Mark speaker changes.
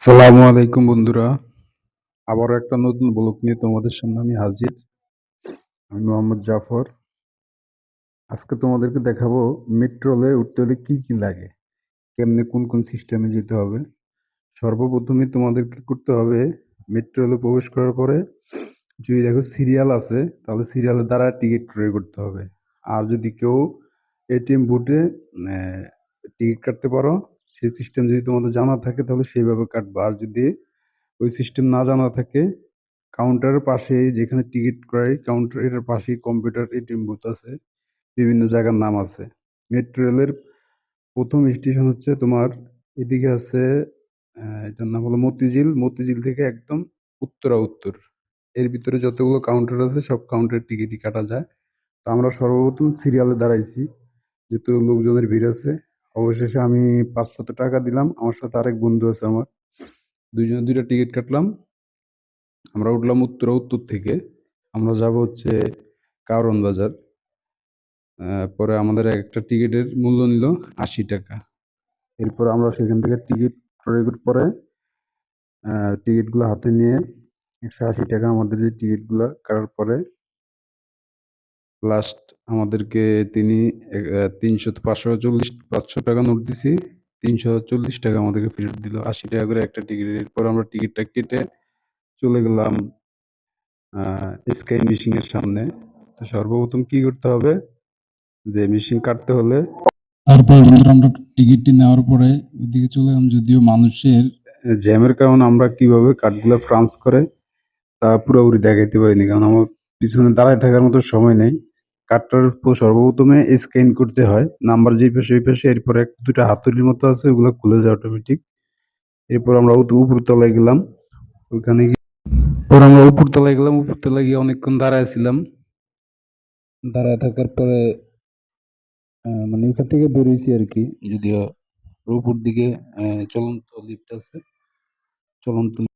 Speaker 1: সালামু আলাইকুম বন্ধুরা। আবারও একটা নতুন ব্লগ নিয়ে তোমাদের সামনে আমি হাজির। আমি মোহাম্মদ জাফর। আজকে তোমাদেরকে দেখাবো মেট্রোলে উঠতে হলে কী কী লাগে, কেমনে কোন কোন সিস্টেমে যেতে হবে। সর্বপ্রথমে তোমাদেরকে করতে হবে মেট্রোলে প্রবেশ করার পরে যদি দেখো সিরিয়াল আছে, তাহলে সিরিয়ালের দ্বারা টিকিট ক্রয় করতে হবে। আর যদি কেউ এটিএম বুথে টিকিট কাটতে পারো সেই সিস্টেম যদি তোমাদের জানা থাকে, তাহলে সেইভাবে কাটবা। আর যদি ওই সিস্টেম না জানা থাকে কাউন্টারের পাশে যেখানে টিকিট ক্রয় কাউন্টারের পাশেই কম্পিউটার এটিএম বুথ আছে, বিভিন্ন জায়গার নাম আছে। মেট্রো রেলের প্রথম স্টেশন হচ্ছে তোমার এদিকে আছে এটার নাম হলো মতিঝিল। মতিঝিল থেকে একদম উত্তরা উত্তর। এর ভিতরে যতগুলো কাউন্টার আছে, সব কাউন্টারের টিকিটই কাটা যায়। তো আমরা সর্বপ্রথম সিরিয়ালে দাঁড়াইছি, যেহেতু লোকজনের ভিড় আছে। অবশেষে আমি পাঁচশত টাকা দিলাম। আমার সাথে আরেক বন্ধু আছে আমার। দুইজনে দুইটা টিকিট কাটলাম। আমরা উঠলাম উত্তরা, উত্তর থেকে। আমরা যাব হচ্ছে কারওয়ান বাজার। পরে আমাদের একটা টিকিটের মূল্য নিল আশি টাকা। এরপর আমরা সেখান থেকে টিকিট ক্রয় পরে টিকিটগুলো হাতে নিয়ে একশো আশি টাকা আমাদের যে টিকিটগুলো কাটার পরে লাস্ট আমাদেরকে তিনি তিনশো পাঁচশো চল্লিশ পাঁচশো টাকা নোট দিছি। তিনশো চল্লিশ টাকা আমাদেরকে ফেরত দিল। আশি টাকা করে একটা টিকিট। এরপর আমরা টিকিটটা কেটে চলে গেলাম স্কাই মেশিন এর সামনে। তো সর্বপ্রথম কি করতে হবে? যে মেশিন কাটতে হলে
Speaker 2: তারপর বন্ধুরা আমরা টিকিটটি নেওয়ার পরে ওইদিকে চলে গেলাম। যদিও মানুষের
Speaker 1: জ্যামের কারণে আমরা কীভাবে কার্ডগুলো ফ্রান্স করে তা পুরোপুরি দেখাইতে পারিনি। কারণ আমার পিছনে দাঁড়ায় থাকার মতো সময় নেই। কার্ডটার উপর সর্বপ্রথমে স্ক্যান করতে হয় নাম্বার যে পাশে ওই পাশে, এরপরে এক দুটা হাতুড়ির মতো আছে, ওগুলো খুলে যায় অটোমেটিক এরপর আমরা উপ- উপরতলায় গেলাম, ওইখানে গিয়ে আমরা উপরতলায় গেলাম, উপর তলায় গিয়ে অনেকক্ষণ দাঁড়ায় ছিলাম। দাঁড়ায় থাকার পরে মানে ওইখান থেকে বেরিয়েছি আর কি, যদিও উপর দিকে চলন্ত লিফট আছে, চলন্ত